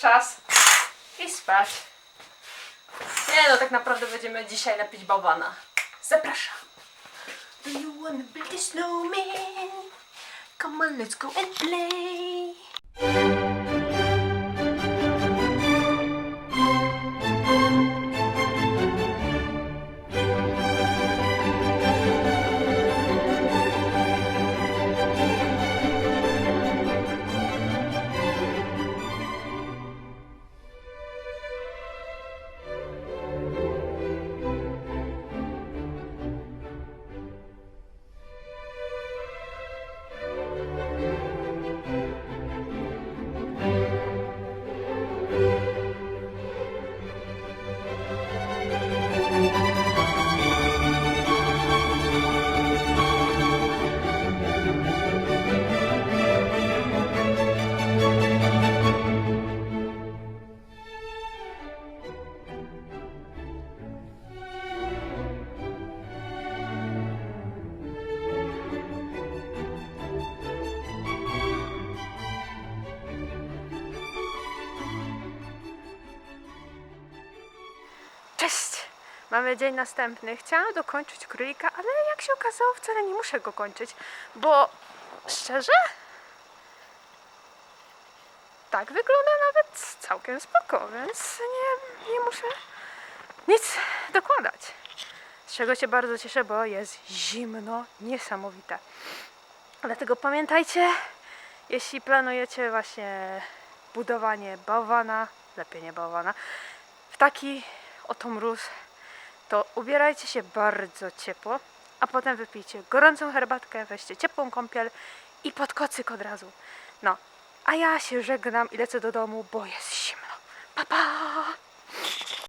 czas. I spać. Nie no, tak naprawdę będziemy dzisiaj lepić bałwana. Zapraszam. Do you wanna be a snowman? Come on, let's go and play. Cześć! Mamy dzień następny. Chciałam dokończyć królika, ale jak się okazało, wcale nie muszę go kończyć, bo szczerze? Tak wygląda nawet całkiem spoko, więc nie, nie muszę nic dokładać. Z czego się bardzo cieszę, bo jest zimno, niesamowite. Dlatego pamiętajcie, jeśli planujecie właśnie budowanie bałwana, lepienie bałwana, w taki o mróz, to ubierajcie się bardzo ciepło, a potem wypijcie gorącą herbatkę, weźcie ciepłą kąpiel i pod kocyk od razu. No, a ja się żegnam i lecę do domu, bo jest zimno. Pa, pa!